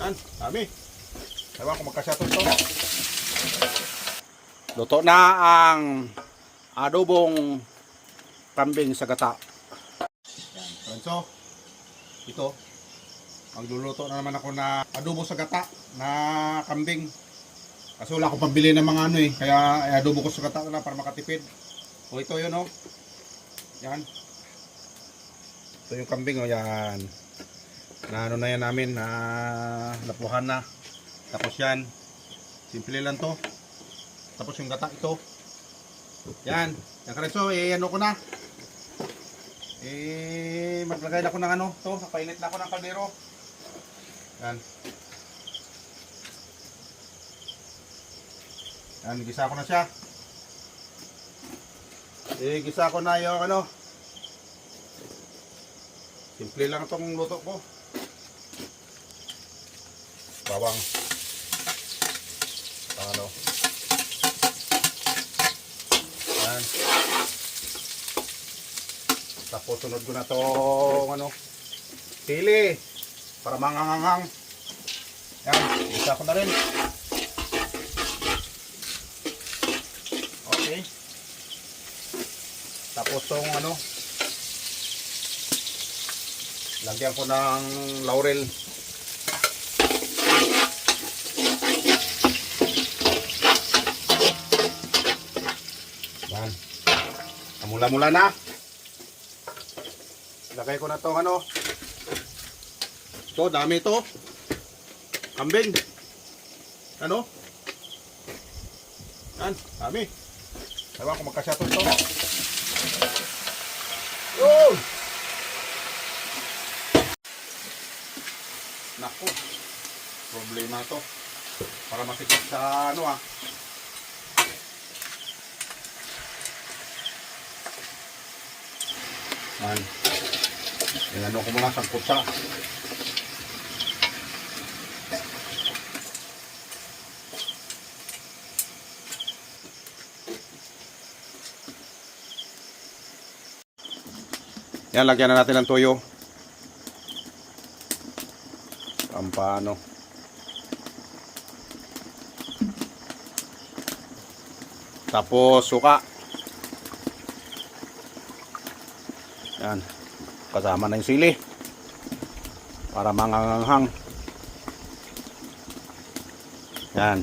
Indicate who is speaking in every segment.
Speaker 1: Yan, dami. Ewan ko magkasyato to. Luto na ang adobong kambing sa gata. Yan. So, ito. Magluluto na naman ako na adobo sa gata na kambing. Kasi wala akong pambili ng mga ano eh. Kaya eh, adobo ko sa gata na para makatipid. O ito yun oh. Yan. Ito yung kambing oh. Yan. Na ano na yan namin. Na napuhan na. Tapos yan. Simple lang to. Tapos yung gata ito. Yan. Yan karenso. Eh ano ko na. Eh maglagay na ako ng ano. To. Napainit na ako ng kaldero. Yan. Yan, gisa ko na siya. Eh, gisa ko na yung ano. Simple lang itong luto ko. Bawang. Ano. Yan. Tapos sunod ko na itong ano. Sili. Para mangangangang. Yan, gisa ko na rin. Okay. Tapos tong ano, lagyan ko ng laurel. Mula-mula na. Lagay ko na tong ano. Ito, dami ito. Kambing. Ano? Yan, dami. Ewan ko magkasyato ito. Yun! Naku. Problema to. Para masikip sa ano ah. Man. Yung ano ko muna sa kutsa. Yan, lagyan na natin ng tuyo. Pampano. Tapos suka. Yan. Kasama na yung sili. Para manganganghang. Yan.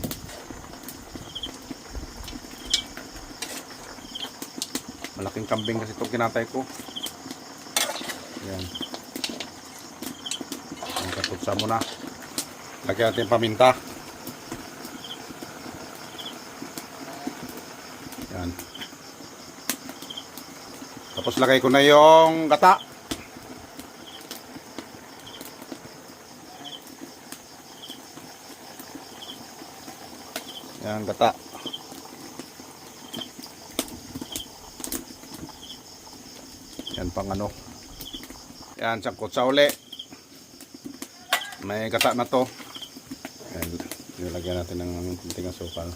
Speaker 1: Malaking kambing kasi itong kinatay ko. Yan. Ang katutsa mo na. Lagyan natin paminta. Yan. Tapos lagay ko na yung gata. Yan, gata. Yan pang ano. Yan, sangkot sa uli. May gata na to. Yan, nilagyan natin ng kunting asukal.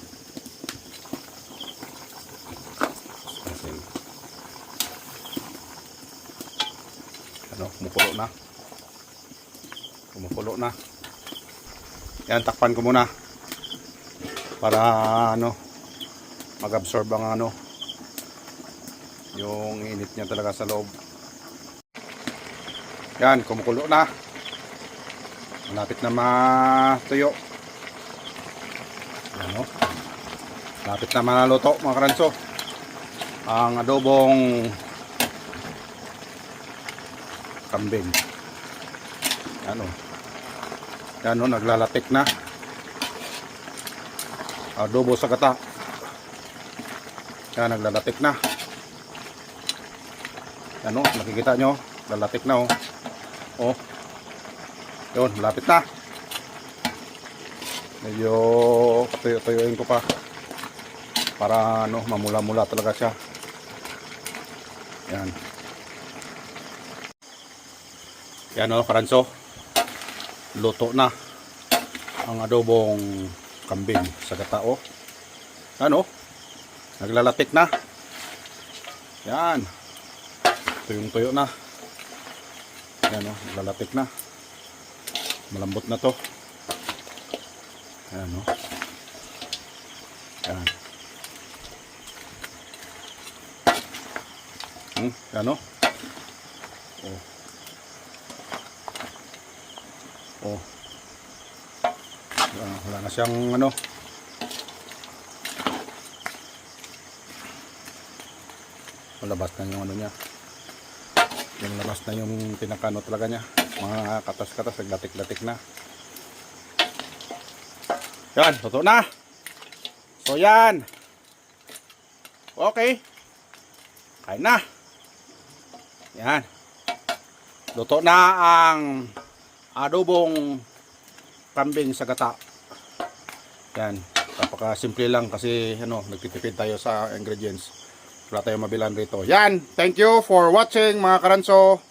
Speaker 1: Kumukulo na. Kumukulo na. Yan, takpan ko muna. Para ano, mag-absorb ang ano, yung init niya talaga sa loob. Yan, kumukulo na. Malapit na matuyo. Yan o. Malapit na malaluto mga karanso. Ang adobong kambing. Yan o. Yan o, naglalatik na. Adobo sa gata. Yan, naglalatik na. Yan o, nakikita nyo. Lalatik na o. Oh. Yun, malapit na. Medyo tuyo-tuyuin ko pa. Para ano, mamula-mula talaga siya. Yan. Yan o, karanso. Luto na ang adobong kambing sa gatao. Ano? Naglalatik na. Yan. Tuyong-tuyo na. Yan o, naglalatik na. Malambot na to. Ayan, no? Ayan. Hmm, ayan, no? Oh. Wala, wala na siyang ano. Malabas na yung ano niya. Yung labas na yung pinakano talaga niya. Mga katas-katas, naglatik-latik na. Yan, totoo na. So yan. Okay. Kain na. Yan. Luto na ang adobong kambing sa gata. Yan. Napaka simple lang kasi ano, nagtitipid tayo sa ingredients. Wala tayong mabilan rito. Yan. Thank you for watching mga karanso.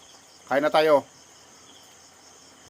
Speaker 1: Kain na tayo.